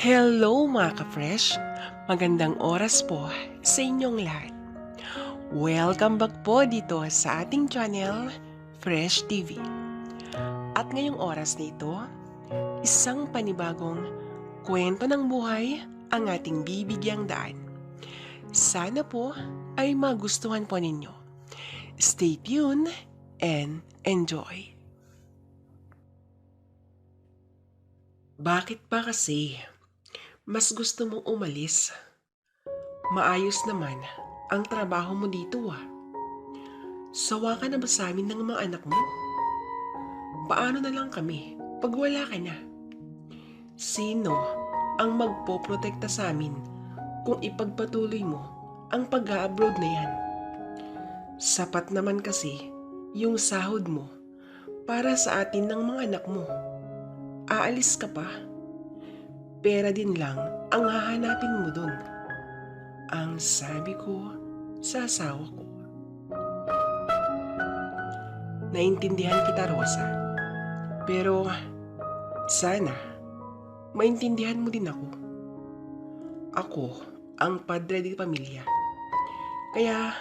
Hello mga ka-fresh! Magandang oras po sa inyong lahat. Welcome back po dito sa ating channel, Fresh TV. At ngayong oras na ito, isang panibagong kwento ng buhay ang ating bibigyang daan. Sana po ay magustuhan po ninyo. Stay tuned and enjoy! Bakit ba kasi mas gusto mong umalis? Maayos naman ang trabaho mo dito ah. Sawa ka na ba sa amin ng mga anak mo? Paano na lang kami pag wala ka na? Sino ang magpoprotekta sa amin kung ipagpatuloy mo ang pag-abroad na yan? Sapat naman kasi yung sahod mo para sa atin ng mga anak mo aalis ka pa. Pera din lang ang hahanapin mo dun. Ang sabi ko sa asawa ko. Naintindihan kita, Rosa. Pero sana maintindihan mo din ako. Ako ang padre di pamilya. Kaya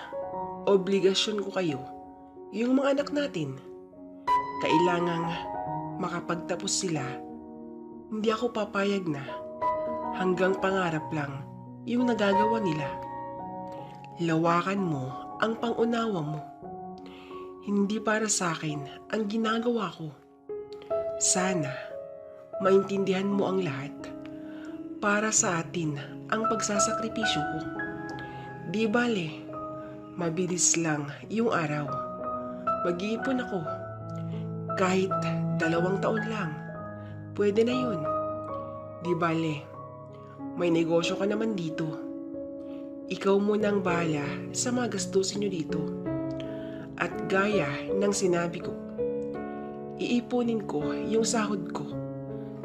obligasyon ko kayo, yung mga anak natin. Kailangang makapagtapos sila, hindi ako papayag na hanggang pangarap lang yung nagagawa nila. Lawakan mo ang pangunawa mo. Hindi para sa akin ang ginagawa ko. Sana maintindihan mo ang lahat. Para sa atin ang pagsasakripisyo ko. Di bale, mabilis lang yung araw. Mag-iipon ako. Kahit dalawang taon lang, pwede na yun. Di bale, may negosyo ka naman dito. Ikaw muna ang bahala sa mga gastusin nyo dito. At gaya ng sinabi ko, iipunin ko yung sahod ko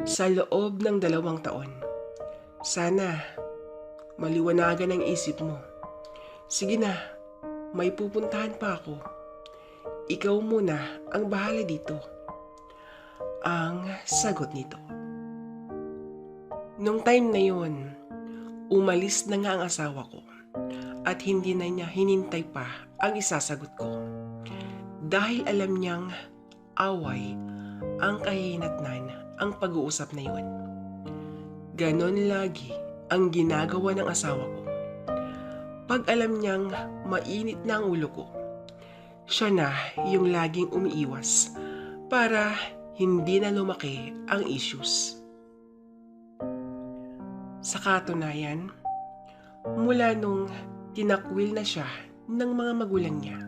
sa loob ng dalawang taon. Sana maliwanagan ang isip mo. Sige na, may pupuntahan pa ako. Ikaw muna ang bahala dito. Ang sagot nito. Nung time na yun, umalis na nga ang asawa ko at hindi na niya hinintay pa ang isasagot ko. Dahil alam niyang away ang kahinatnan ang pag-uusap na yun. Ganon lagi ang ginagawa ng asawa ko. Pag alam niyang mainit na ang ulo ko, siya na yung laging umiiwas para hindi na lumaki ang issues. Sa katunayan, mula nung tinakwil na siya ng mga magulang niya,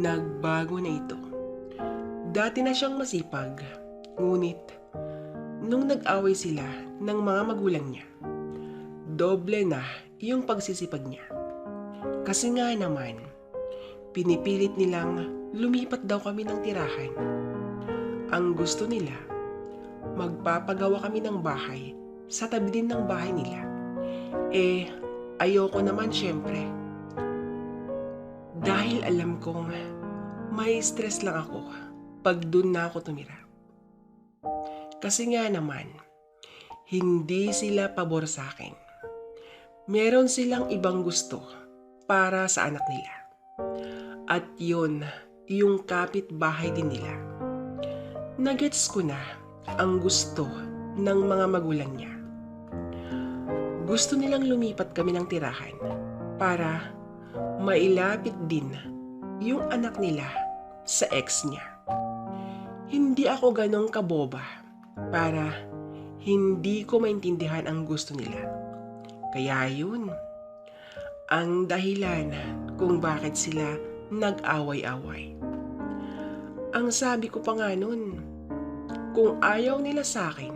nagbago na ito. Dati na siyang masipag, ngunit nung nag-away sila ng mga magulang niya, doble na yung pagsisipag niya. Kasi nga naman, pinipilit nilang lumipat daw kami ng tirahan. Ang gusto nila, magpapagawa kami ng bahay sa tabi din ng bahay nila. Eh, ayoko naman syempre. Dahil alam kong may stress lang ako pag dun na ako tumira. Kasi nga naman, hindi sila pabor sa akin. Meron silang ibang gusto para sa anak nila. At yun, yung kapit-bahay din nila. Nagets ko na ang gusto ng mga magulang niya. Gusto nilang lumipat kami ng tirahan para mailapit din yung anak nila sa ex niya. Hindi ako ganong kaboba para hindi ko maintindihan ang gusto nila. Kaya yun, ang dahilan kung bakit sila nag-away-away. Ang sabi ko pa nga nun, kung ayaw nila sa akin,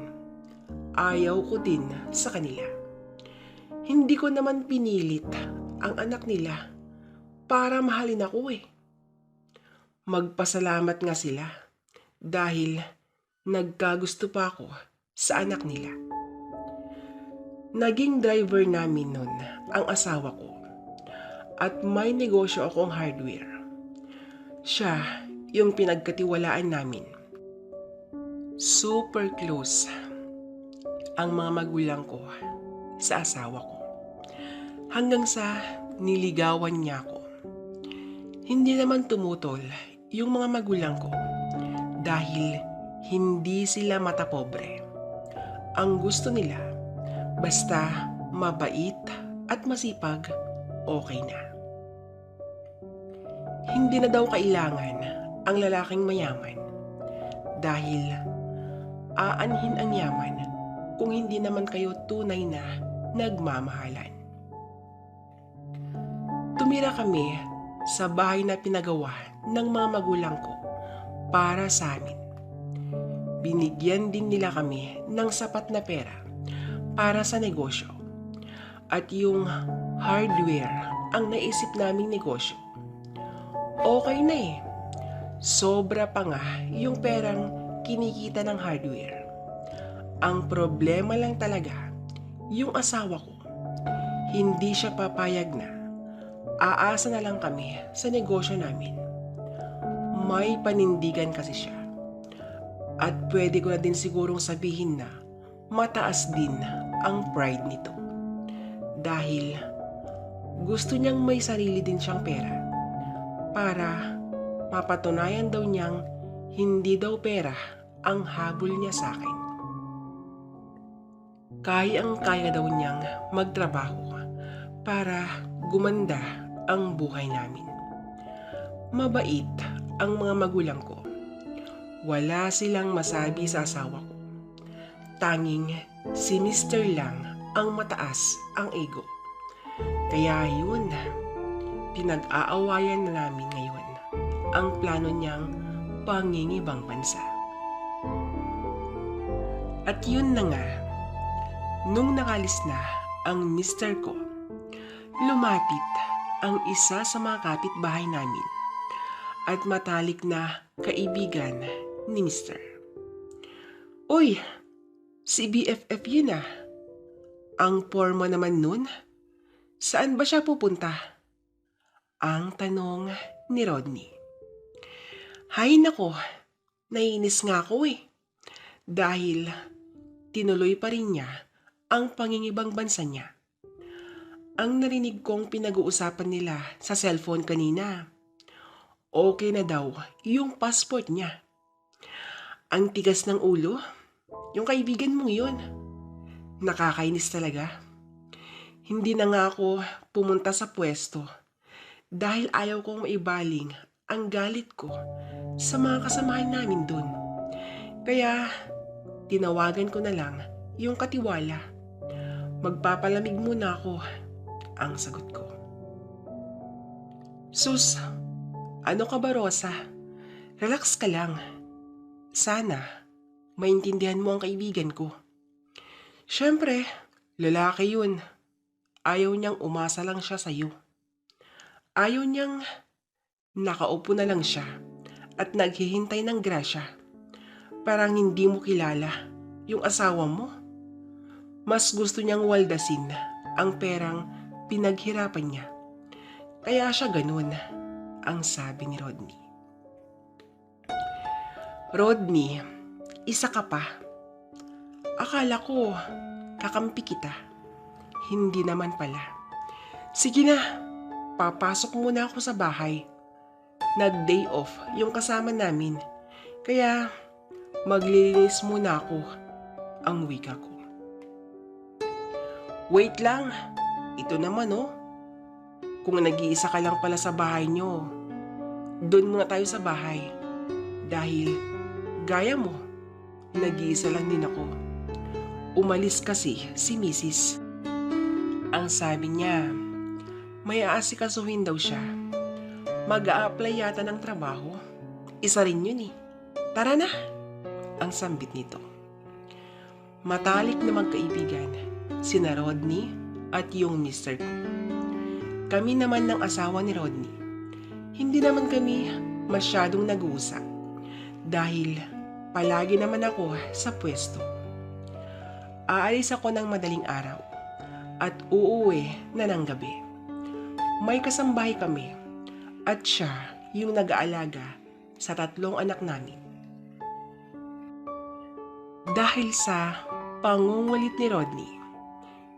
ayaw ko din sa kanila. Hindi ko naman pinilit ang anak nila para mahalin ako eh. Magpasalamat nga sila dahil nagkagusto pa ako sa anak nila. Naging driver namin nun ang asawa ko at may negosyo akong hardware. Siya yung pinagkatiwalaan namin. Super close ang mga magulang ko sa asawa ko. Hanggang sa niligawan niya ako. Hindi naman tumutol yung mga magulang ko dahil hindi sila matapobre. Ang gusto nila, basta mabait at masipag, okay na. Hindi na daw kailangan ang lalaking mayaman dahil aanhin ang yaman kung hindi naman kayo tunay na nagmamahalan. Tumira kami sa bahay na pinagawa ng mga magulang ko para sa amin. Binigyan din nila kami ng sapat na pera para sa negosyo. At yung hardware ang naisip naming negosyo. Okay na eh. Sobra pa nga yung perang kinikita ng hardware. Ang problema lang talaga, yung asawa ko, hindi siya papayag na aasa na lang kami sa negosyo namin. May panindigan kasi siya. At pwede ko na din sigurong sabihin na mataas din ang pride nito. Dahil gusto niyang may sarili din siyang pera para mapatunayan daw niyang hindi daw pera ang habol niya sa akin. Kayang kaya daw niyang magtrabaho para gumanda ang buhay namin. Mabait ang mga magulang ko. Wala silang masabi sa asawa ko. Tanging si Mr. lang ang mataas ang ego. Kaya yun, pinag-aawayan na namin ngayon ang plano niyang pangingibang bansa. At yun na nga, nung nakalis na ang mister ko, lumapit ang isa sa mga kapitbahay namin at matalik na kaibigan ni mister. Uy, si BFF yun ah. Ang porma naman nun, saan ba siya pupunta? Ang tanong ni Rodney. Hay nako, nainis nga ako eh. Dahil tinuloy pa rin niya ang pangingibang bansa niya. Ang narinig kong pinag-uusapan nila sa cellphone kanina. Okay na daw yung passport niya. Ang tigas ng ulo, yung kaibigan mong yun. Nakakainis talaga. Hindi na nga ako pumunta sa pwesto dahil ayaw kong maibaling ang galit ko sa mga kasamahan namin dun. Kaya tinawagan ko na lang yung katiwala. Magpapalamig muna ako ang sagot ko. Sus, ano ka ba Rosa? Relax ka lang. Sana, maintindihan mo ang kaibigan ko. Siyempre, lalaki yun. Ayaw niyang umasa lang siya sa'yo. Ayaw niyang nakaupo na lang siya at naghihintay ng grasya. Parang hindi mo kilala yung asawa mo. Mas gusto niyang waldasin ang perang pinaghirapan niya. Kaya siya ganun, ang sabi ni Rodney. Rodney, isa ka pa. Akala ko, kakampi kita. Hindi naman pala. Sige na, papasok muna ako sa bahay. Nag-day off yung kasama namin. Kaya, maglilinis muna ako ang wika ko. Wait lang, ito naman oh. Kung nag-iisa ka lang pala sa bahay nyo, doon muna tayo sa bahay. Dahil, gaya mo, nag-iisa lang din ako. Umalis kasi si Mrs. Ang sabi niya, may aasikasuhin daw siya. Mag apply yata ng trabaho. Isa rin yun eh. Tara na! Ang sambit nito. Matalik na magkaibigan, sina Rodney at yung mister ko. Kami naman ng asawa ni Rodney. Hindi naman kami masyadong nag-uusap dahil palagi naman ako sa pwesto. Aalis ako ng madaling araw at uuwi na ng gabi. May kasambahay kami at siya yung nag-aalaga sa tatlong anak namin. Dahil sa Pangungulit ni Rodney.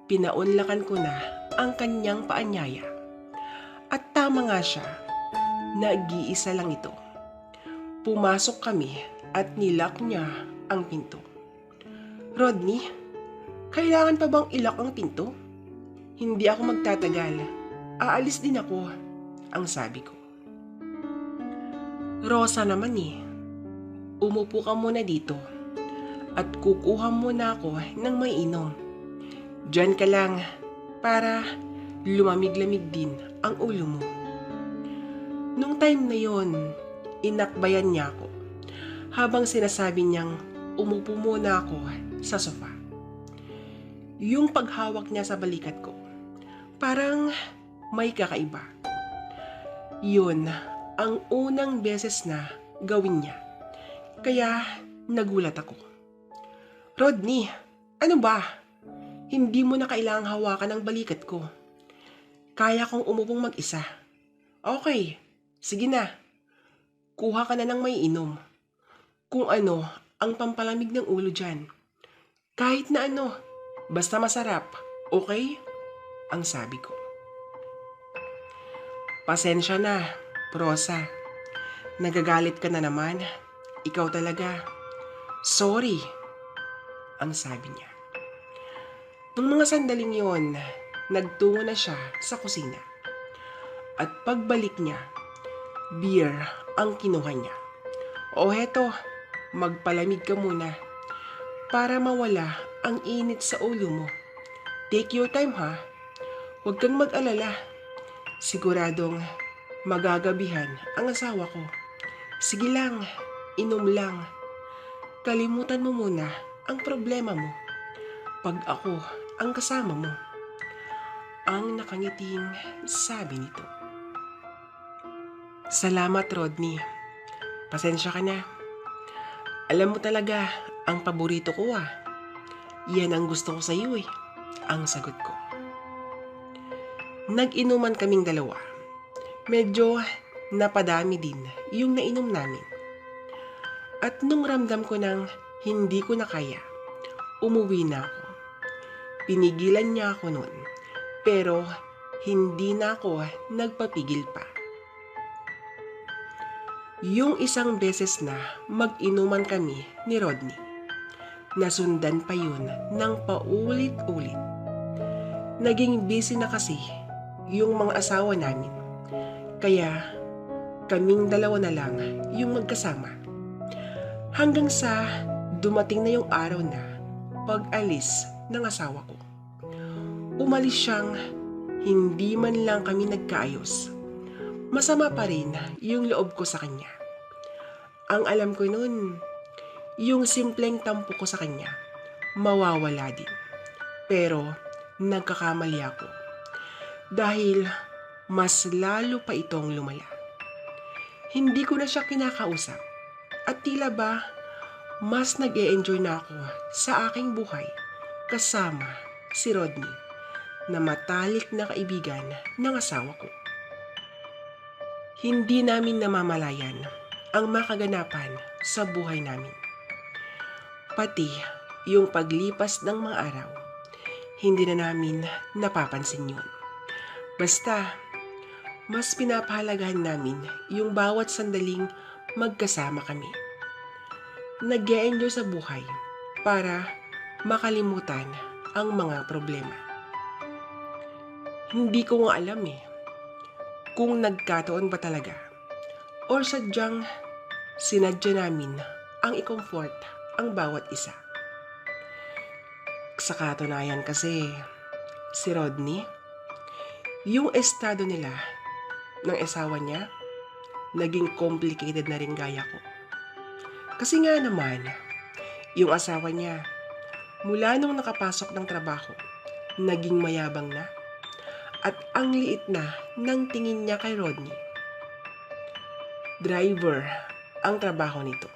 Pinaunlakan ko na ang kanyang paanyaya. At tama nga siya, nag-iisa lang ito. Pumasok kami at nilak niya ang pinto. Rodney, kailangan pa bang ilak ang pinto? Hindi ako magtatagal. Aalis din ako, ang sabi ko. Rosa naman eh. Umupo ka muna dito at kukuha muna ako ng may inom. Diyan ka lang para lumamig-lamig din ang ulo mo. Nung time na yon, inakbayan niya ako habang sinasabi niyang umupo muna ako sa sofa. Yung paghawak niya sa balikat ko, parang may kakaiba. Yun ang unang beses na gawin niya. Kaya nagulat ako. Rodney, ano ba? Hindi mo na kailangang hawakan ang balikat ko. Kaya kong umupong mag-isa. Okay, sige na. Kuha ka na ng may inom. Kung ano ang pampalamig ng ulo dyan. Kahit na ano, basta masarap, okay? Ang sabi ko. Pasensya na, Prosa. Nagagalit ka na naman. Ikaw talaga. Sorry, ang sabi niya. Nung mga sandaling yon, nagtungo na siya sa kusina. At pagbalik niya, beer ang kinuha niya. O heto, magpalamig ka muna para mawala ang init sa ulo mo. Take your time ha. Huwag kang mag-alala. Siguradong magagabihan ang asawa ko. Sige lang, inom lang. Kalimutan mo muna ang problema mo. Pag ako ang kasama mo. Ang nakangiting sabi nito. Salamat, Rodney. Pasensya ka na. Alam mo talaga, ang paborito ko ah. Yan ang gusto ko sa iyo eh. Ang sagot ko. Nag-inuman kaming dalawa. Medyo napadami din yung nainom namin. At nung ramdam ko nang hindi ko na kaya, umuwi na ako. Pinigilan niya ako noon, pero hindi na ako nagpapigil pa. Yung isang beses na mag-inuman kami ni Rodney, nasundan pa yun ng paulit-ulit. Naging busy na kasi yung mga asawa namin, kaya kaming dalawa na lang yung magkasama. Hanggang sa dumating na yung araw na pag-alis ng asawa ko. Umalis siyang hindi man lang kami nagkaayos. Masama pa rin yung loob ko sa kanya. Ang alam ko noon, yung simpleng tampo ko sa kanya, mawawala din. Pero nagkakamali ako. Dahil mas lalo pa itong lumala. Hindi ko na siya kinakausap. At tila ba, mas nag -e enjoy na ako sa aking buhay kasama si Rodney na matalik na kaibigan ng asawa ko. Hindi namin namamalayan ang makaganapan sa buhay namin. Pati yung paglipas ng mga araw, hindi na namin napapansin yun. Basta, mas pinapahalagahan namin yung bawat sandaling magkasama kami. nag enjoy sa buhay para makalimutan ang mga problema. Hindi ko nga alam eh kung nagkataon ba talaga or sadyang sinadya namin ang i-comfort ang bawat isa. Sa katunayan kasi, si Rodney, yung estado nila ng asawa niya, naging complicated na rin gaya ko. Kasi nga naman, yung asawa niya, mula nung nakapasok ng trabaho, naging mayabang na at ang liit na ng tingin niya kay Rodney. Driver ang trabaho nito.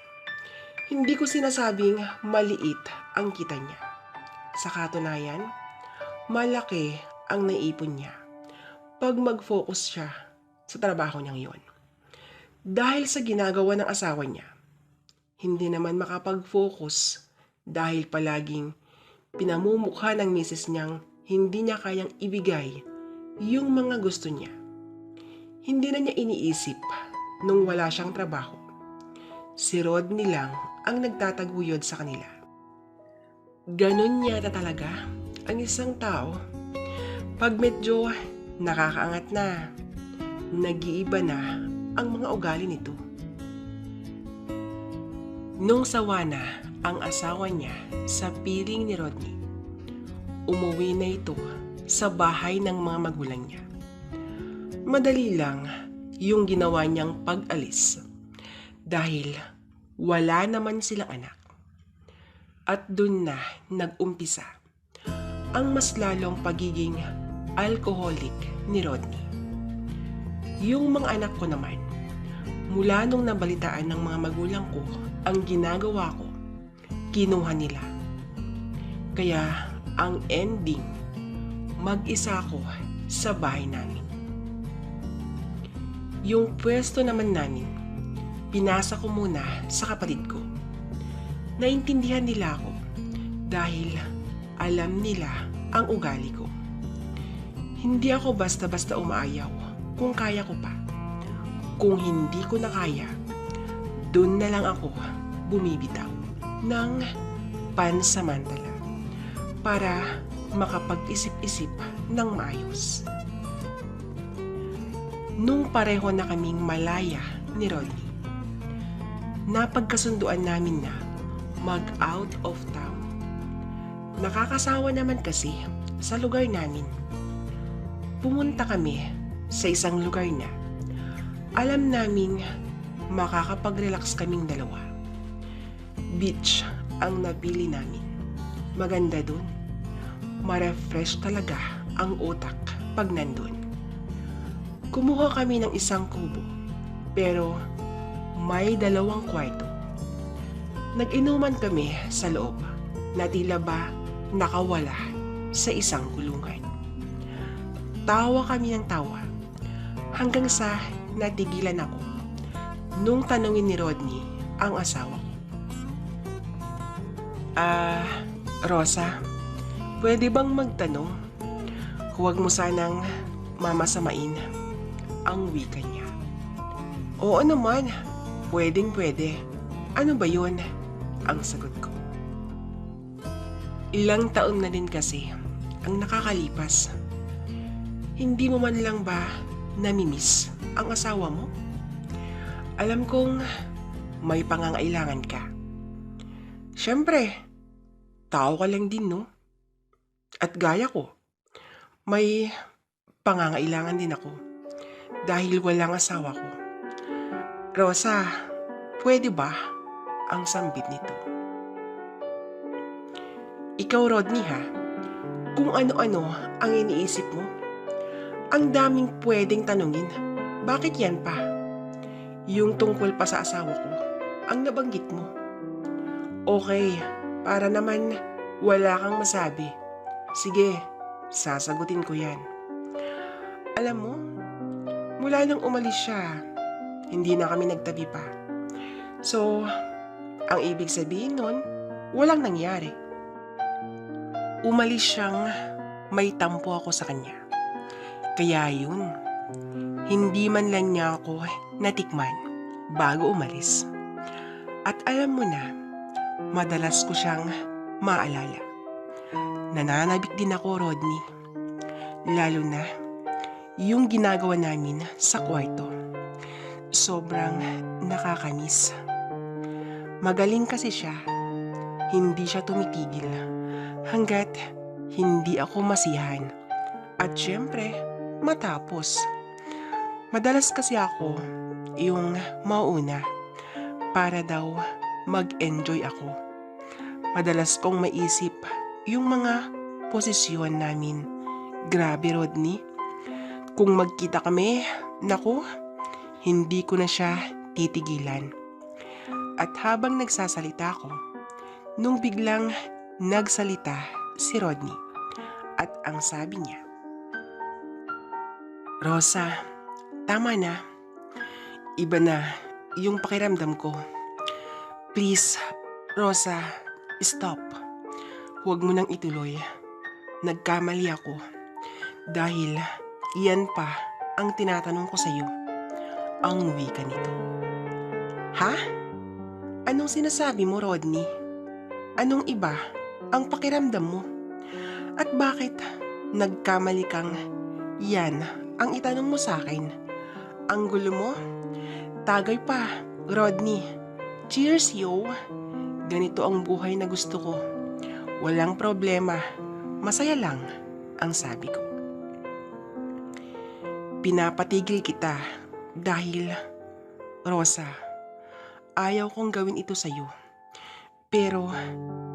Hindi ko sinasabing maliit ang kita niya. Sa katunayan, malaki ang naipon niya pag mag-focus siya sa trabaho niyang yon. Dahil sa ginagawa ng asawa niya, hindi naman makapag-focus dahil palaging pinamumukha ng misis niyang hindi niya kayang ibigay yung mga gusto niya. Hindi na niya iniisip nung wala siyang trabaho. Si Rodney lang ang nagtataguyod sa kanila. Ganon yata talaga ang isang tao. Pag medyo nakakaangat na, nag-iiba na ang mga ugali nito. Nung sawa na ang asawa niya sa piling ni Rodney, umuwi na ito sa bahay ng mga magulang niya. Madali lang yung ginawa niyang pag-alis dahil wala naman silang anak. At dun na nag-umpisa ang mas lalong pagiging alcoholic ni Rodney. Yung mga anak ko naman, mula nung nabalitaan ng mga magulang ko ang ginagawa ko, kinuha nila. Kaya ang ending, mag-isa ako sa bahay namin. Yung pwesto naman namin, pinasa ko muna sa kapatid ko. Naintindihan nila ako dahil alam nila ang ugali ko. Hindi ako basta-basta umaayaw kung kaya ko pa. Kung hindi ko na kaya, dun na lang ako bumibitaw ng pansamantala para makapag-isip-isip ng maayos. Nung pareho na kaming malaya ni Rodney, napagkasunduan namin na mag-out of town. Nakakasawa naman kasi sa lugar namin. Pumunta kami sa isang lugar na alam naming makakapag-relax kaming dalawa. Beach ang napili namin. Maganda dun. Marefresh talaga ang utak pag nandun. Kumuha kami ng isang kubo, pero may dalawang kwarto. Nag-inuman kami sa loob na tila ba nakawala sa isang kulungan. Tawa kami ng tawa hanggang sa natigilan ako nung tanungin ni Rodney ang asawa ko. Ah, Rosa, pwede bang magtanong? Huwag mo sanang mamasamain ang wika niya. Oo naman, pwedeng pwede. Ano ba yun? Ang sagot ko. Ilang taon na din kasi ang nakakalipas. Hindi mo man lang ba namimiss ang asawa mo? Alam kong may pangangailangan ka. Siyempre, tao ka lang din, no? At gaya ko, may pangangailangan din ako dahil walang asawa ko. Rosa, pwede ba ang sambit nito? Ikaw, Rodney, ha? Kung ano-ano ang iniisip mo, ang daming pwedeng tanungin. Bakit yan pa? Yung tungkol pa sa asawa ko, ang nabanggit mo. Okay, para naman wala kang masabi. Sige, sasagutin ko yan. Alam mo, mula nang umalis siya, hindi na kami nagtabi pa. So, ang ibig sabihin nun, walang nangyari. Umalis siyang may tampo ako sa kanya. Kaya yun, hindi man lang niya ako natikman bago umalis. At alam mo na, madalas ko siyang maalala. Nananabik din ako, Rodney. Lalo na, yung ginagawa namin sa kwarto. Sobrang nakakanis. Magaling kasi siya. Hindi siya tumitigil hanggat hindi ako masihan. At syempre, matapos. Madalas kasi ako yung mauna para daw mag-enjoy ako. Madalas kong maisip yung mga posisyon namin. Grabe, Rodney. Kung magkita kami, naku, hindi ko na siya titigilan. At habang nagsasalita ako, nung biglang nagsalita si Rodney at ang sabi niya, Rosa, tama na. Iba na yung pakiramdam ko. Please, Rosa, stop. Huwag mo nang ituloy. Nagkamali ako. Dahil iyan pa ang tinatanong ko sa iyo. Ang wika nito. Ha? Anong sinasabi mo, Rodney? Anong iba ang pakiramdam mo? At bakit nagkamali kang yan ang itanong mo sa akin? Ang gulo mo? Tagay pa, Rodney. Cheers, yo! Ganito ang buhay na gusto ko. Walang problema. Masaya lang, ang sabi ko. Pinapatigil kita dahil, Rosa, ayaw kong gawin ito sa'yo. Pero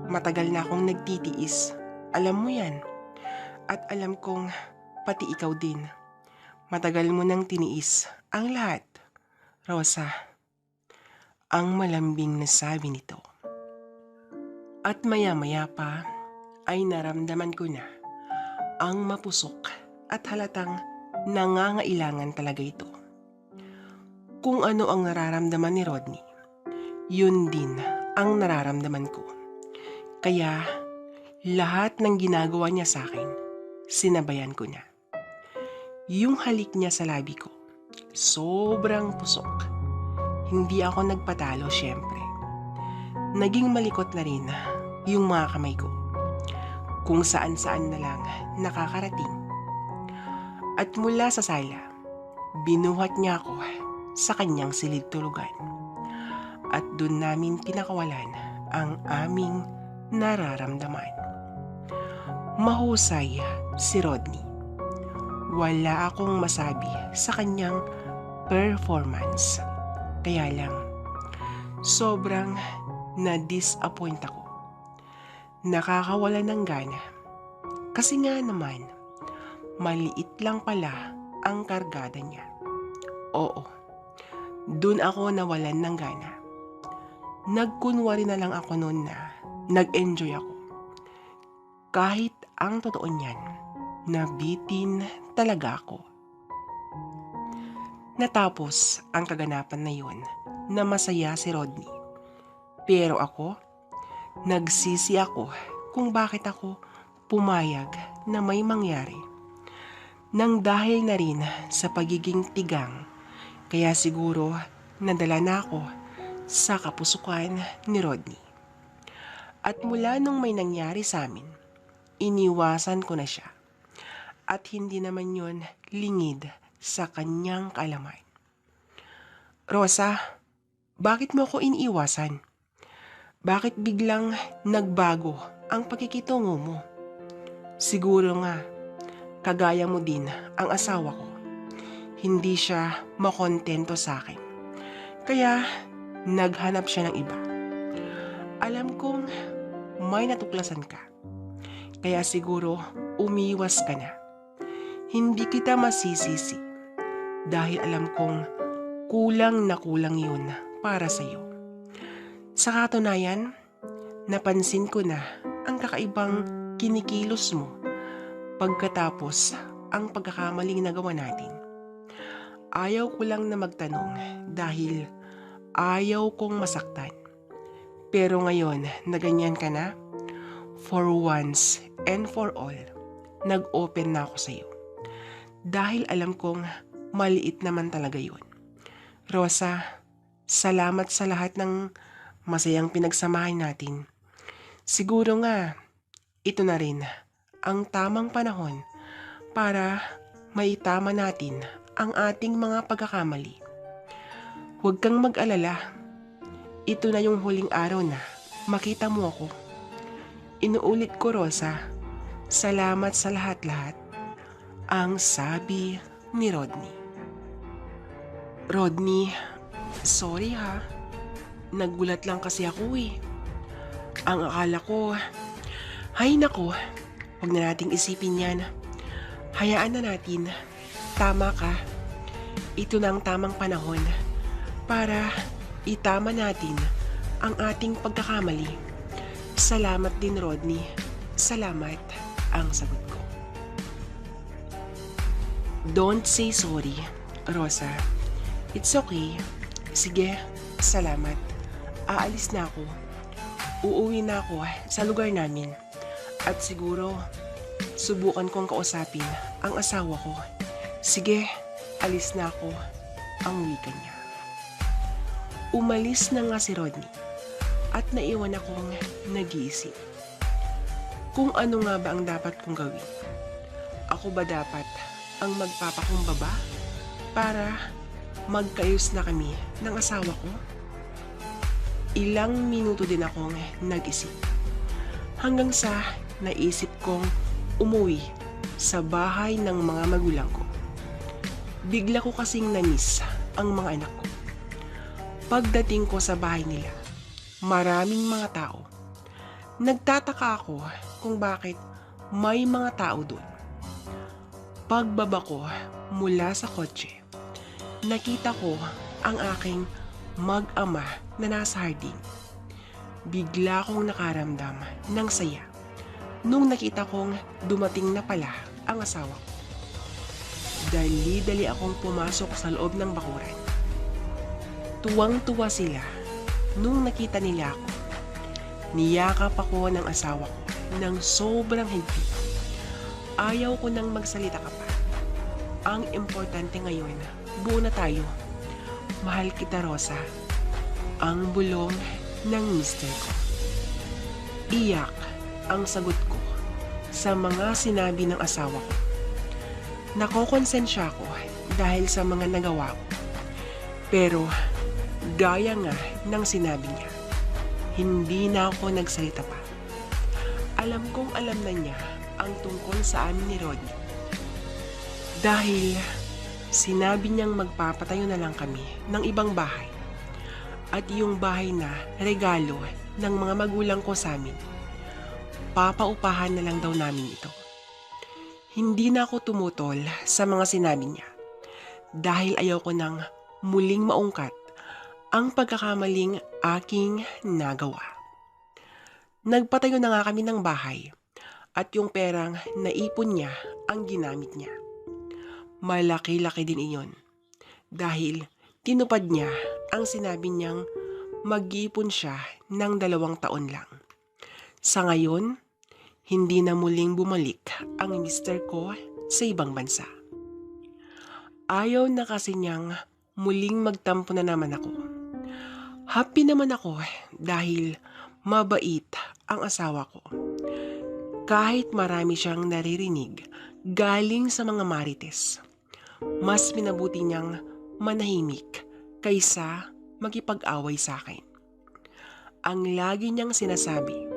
matagal na akong nagtitiis. Alam mo yan. At alam kong pati ikaw din. Matagal mo nang tiniis ang lahat. Rosa, ang malambing na sabi nito. At maya-maya pa ay naramdaman ko na ang mapusok at halatang nangangailangan talaga ito. Kung ano ang nararamdaman ni Rodney, yun din ang nararamdaman ko. Kaya lahat ng ginagawa niya sa akin, sinabayan ko na. Yung halik niya sa labi ko, sobrang pusok. Hindi ako nagpatalo syempre. Naging malikot na rin yung mga kamay ko. Kung saan-saan na lang nakakarating. At mula sa sala, binuhat niya ako sa kanyang silid tulugan. At doon namin pinakawalan ang aming nararamdaman. Mahusay si Rodney. Wala akong masabi sa kanyang performance. Kaya lang, sobrang na-disappoint ako. Nakakawala ng gana. Kasi nga naman, maliit lang pala ang kargada niya. Oo, dun ako nawalan ng gana. Nagkunwari na lang ako noon na nag-enjoy ako. Kahit ang totoo niyan, nabitin talaga ako. Natapos ang kaganapan na yun na masaya si Rodney. Pero ako, nagsisi ako kung bakit ako pumayag na may mangyari. Nang dahil na rin sa pagiging tigang, kaya siguro nadala na ako sa kapusukan ni Rodney. At mula nung may nangyari sa amin, iniwasan ko na siya. At hindi naman yon lingid sa kanyang kaalaman. Rosa, bakit mo ako iniiwasan? Bakit biglang nagbago ang pagkikitungo mo? Siguro nga, kagaya mo din ang asawa ko. Hindi siya makontento sa akin. Kaya naghanap siya ng iba. Alam kong may natuklasan ka. Kaya siguro umiwas ka na. Hindi kita masisisi dahil alam kong kulang na kulang yun para sa'yo. Sa katunayan, napansin ko na ang kakaibang kinikilos mo pagkatapos ang pagkakamaling nagawa natin. Ayaw ko lang na magtanong dahil ayaw kong masaktan. Pero ngayon na ganyan ka na, for once and for all, nag-open na ako sa iyo. Dahil alam kong maliit naman talaga yun. Rosa, salamat sa lahat ng masayang pinagsamahan natin. Siguro nga, ito na rin ang tamang panahon para maitama natin ang ating mga pagkakamali. Huwag kang mag-alala. Ito na yung huling araw na makita mo ako. Inuulit ko, Rosa. Salamat sa lahat-lahat. Ang sabi ni Rodney. Rodney, sorry ha. Nagulat lang kasi ako eh. Ang akala ko, hay nako, huwag na nating isipin yan. Hayaan na natin. Tama ka. Ito na ang tamang panahon para itama natin ang ating pagkakamali. Salamat din Rodney. Salamat ang sagot. Don't say sorry, Rosa. It's okay. Sige, salamat. Aalis na ako. Uuwi na ako sa lugar namin. At siguro, subukan kong kausapin ang asawa ko. Sige, alis na ako, ang wika niya. Umalis na nga si Rodney at naiwan akong nag-iisip. Kung ano nga ba ang dapat kong gawin. Ako ba dapat ang magpapakumbaba para magkayos na kami ng asawa ko? Ilang minuto din akong nag-isip. Hanggang sa naisip kong umuwi sa bahay ng mga magulang ko. Bigla ko kasing namis ang mga anak ko. Pagdating ko sa bahay nila, maraming mga tao. Nagtataka ako kung bakit may mga tao doon. Pagbaba ko mula sa kotse, nakita ko ang aking mag-ama na nasa harding. Bigla akong nakaramdam ng saya nung nakita kong dumating na pala ang asawa ko. Dali-dali akong pumasok sa loob ng bakuran. Tuwang-tuwa sila nung nakita nila ako. Niyakap ako ng asawa ko ng sobrang higpit. Ayaw ko nang magsalita ka. Ang importante ngayon, buo na tayo. Mahal kita, Rosa. Ang bulong ng mister ko. Iyak ang sagot ko sa mga sinabi ng asawa ko. Nakokonsensya ako dahil sa mga nagawa ko. Pero gaya nga ng sinabi niya, hindi na ako nagsalita pa. Alam kong alam na niya ang tungkol sa amin ni Rodney. Dahil sinabi niyang magpapatayo na lang kami ng ibang bahay. At yung bahay na regalo ng mga magulang ko sa amin, papaupahan na lang daw namin ito. Hindi na ako tumutol sa mga sinabi niya dahil ayaw ko nang muling maungkat ang pagkakamaling aking nagawa. Nagpatayo na nga kami ng bahay at yung perang naipon niya ang ginamit niya. Malaki-laki din iyon dahil tinupad niya ang sinabi niyang mag-iipon siya ng dalawang taon lang. Sa ngayon, hindi na muling bumalik ang mister ko sa ibang bansa. Ayaw na kasi niyang muling magtampo na naman ako. Happy naman ako dahil mabait ang asawa ko. Kahit marami siyang naririnig galing sa mga marites, mas minabuti niyang manahimik kaysa makipag-away sa akin. Ang lagi niyang sinasabi,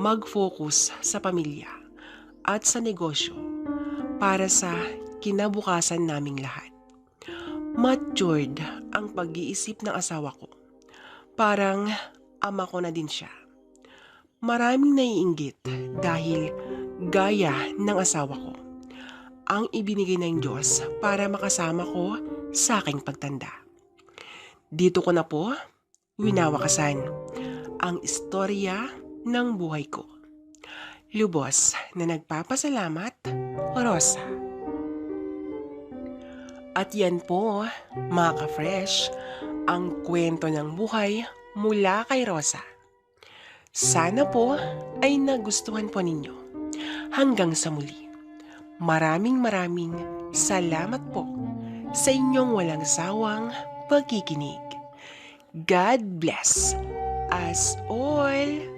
mag-focus sa pamilya at sa negosyo para sa kinabukasan naming lahat. Matured ang pag-iisip ng asawa ko. Parang ama ko na din siya. Maraming naiinggit dahil gaya ng asawa ko ang ibinigay ng Diyos para makasama ko sa aking pagtanda. Dito ko na po winawakasan ang istorya ng buhay ko. Lubos na nagpapasalamat, Rosa. At yan po, mga ka-fresh, ang kwento ng buhay mula kay Rosa. Sana po ay nagustuhan po ninyo. Hanggang sa muli. Maraming maraming salamat po sa inyong walang sawang pagkikinig. God bless us all.